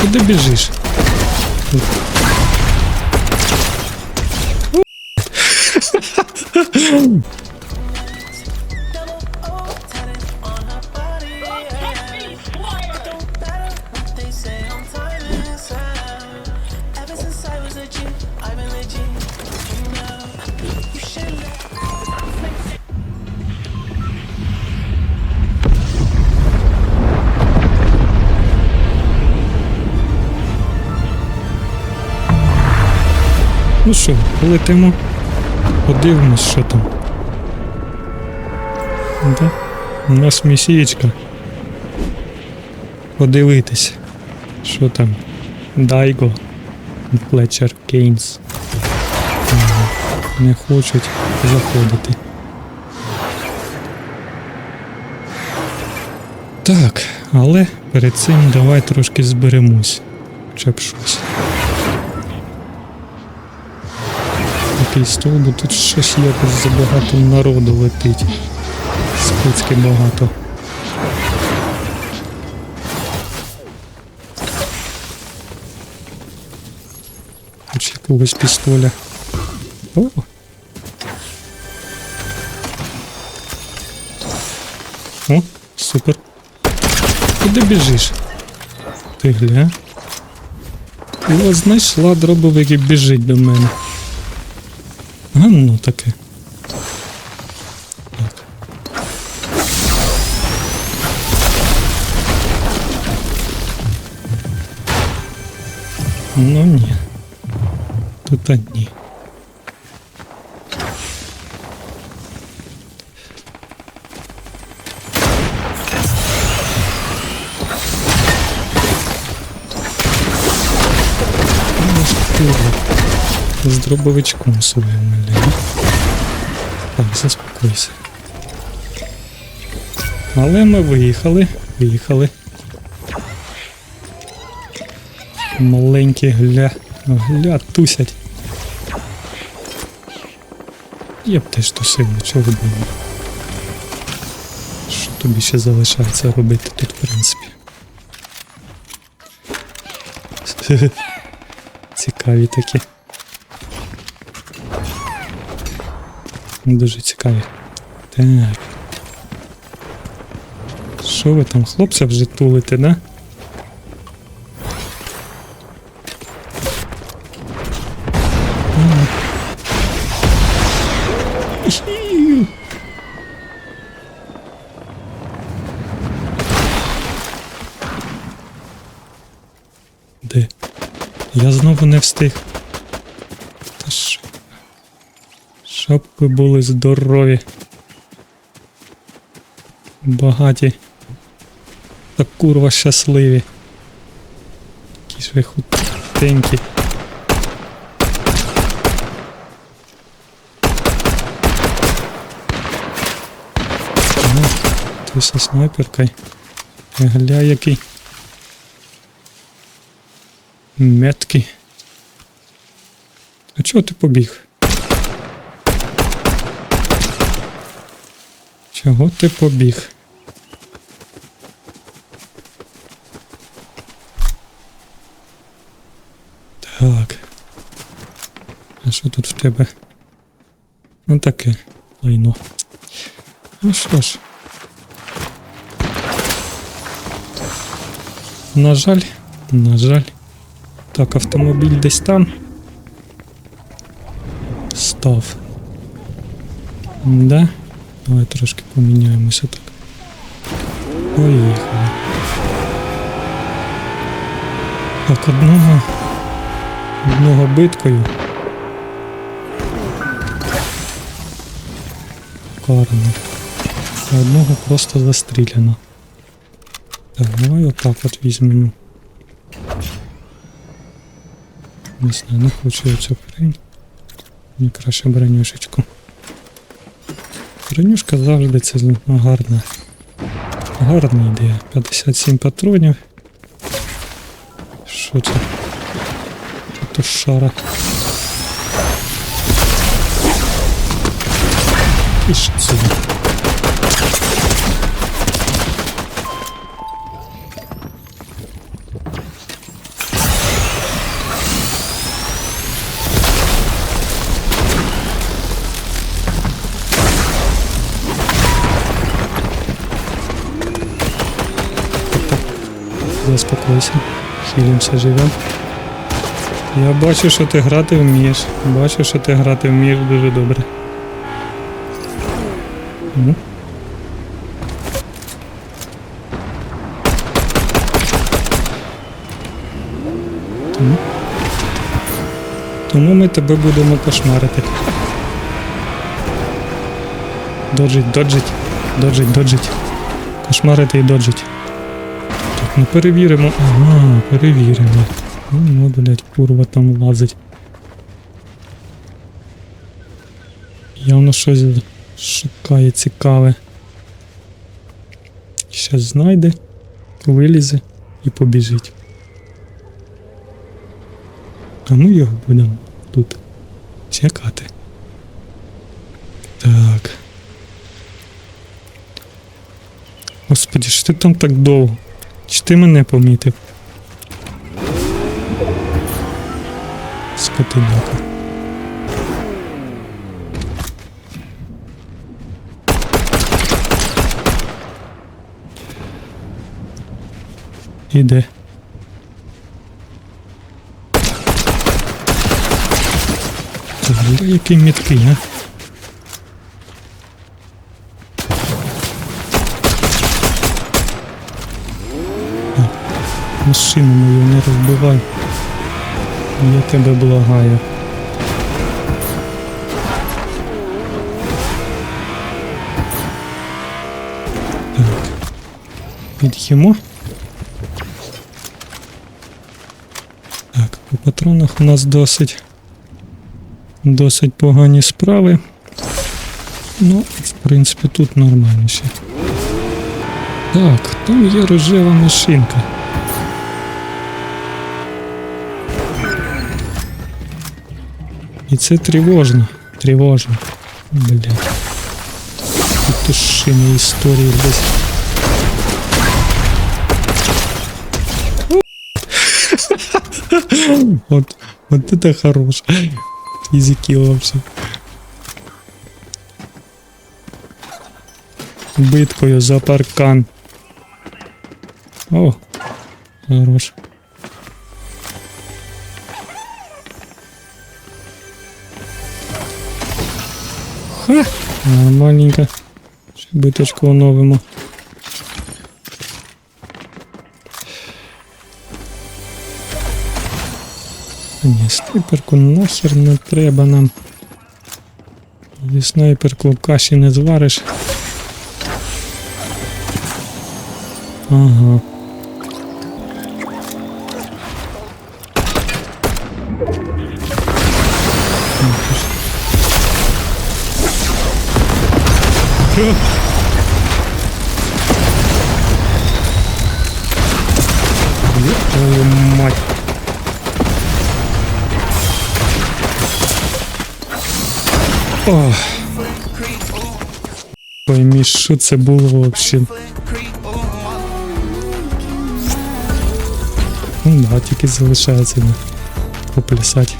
Куди біжиш? Ну що, полетимо, подивимось, що там. Да? У нас місієчка. Подивитись, що там. Дайго. Флетчер Кейнс. Не хочуть заходити. Так, але перед цим давай трошки зберемось. Хоча б щось. Який стол, бо тут щось якось забагато народу летить. Спицьки багато. Хоч якогось пістоля. О! О, супер. Куди біжиш? Ти гля? Його знайшла дробовик і біжить до мене. А ну таке. Так. Ну ні. Тут одні. З дробовичком своїм милим. Так, заспокойся. Але ми виїхали, виїхали. Маленькі гля. Гля тусять. Я б теж тусив, нічого було. Що тобі ще залишається робити тут, в принципі? Цікаві такі. Дуже цікаві. Так. Що ви там, хлопця вже тулите, да? Де? Я знову не встиг. Та що? Ви були здорові. Багаті. Та курва щасливі. Які ж ви худенькі. Ну, ти со снайперкою. Гля який. Меткий. А чого ти побіг? Чого ти побіг? Так. А що тут в тебе? Ну таке лайно. Ну що ж. На жаль, на жаль. Так, автомобіль десь там. Став. Да? Давай трошки поміняємося так. Поїхали. Так, одного. Одного биткою. Карно. А одного просто застріляно. Так, давай отак от візьмемо. Не знаю, не хочу я цю хрень. Мені краще бронюшечку. Бронюшка завжди це гарна. Гарна ідея. 57 патронів. Що це? Що то шара? І що це? Заспокойся. Хілімся живем. Я бачу, що ти грати вмієш. Бачу, що ти грати вмієш дуже добре. Тому. Тому ми тебе будемо кошмарити. Доджить, доджить, доджить, доджить. Кошмарити і доджить. Ну перевіримо. Ага, перевіримо. Ну, ну, блядь, курва там лазить. Явно щось шукає цікаве. Щас знайде, вилізе і побіжить. А ми його будемо тут чекати. Так. Господи, що ти там так довго? Чи ти мене помітив? Скотиняка. Іде. Який міткий? А, Машину мою не розбивай. Я тебе благаю. Так. Під'їмо. Так, по патронах у нас досить. Досить погані справи. Ну, в принципі, тут нормально ще. Так, там є рожева машинка. І це тривожно. Тривожно. Блять. Петушині історії десь. Вот, вот это хорош. Физики вообще. Биткою за паркан. О, хорош. Ха, нормальненько. Ще биточку оновимо. Ні, снайперку нахер не треба нам. Зі снайперку каші не звариш. Ага. Ёб твою мать. Ох. Поймі, що це було вообще. Ну да, тільки залишається поплясати.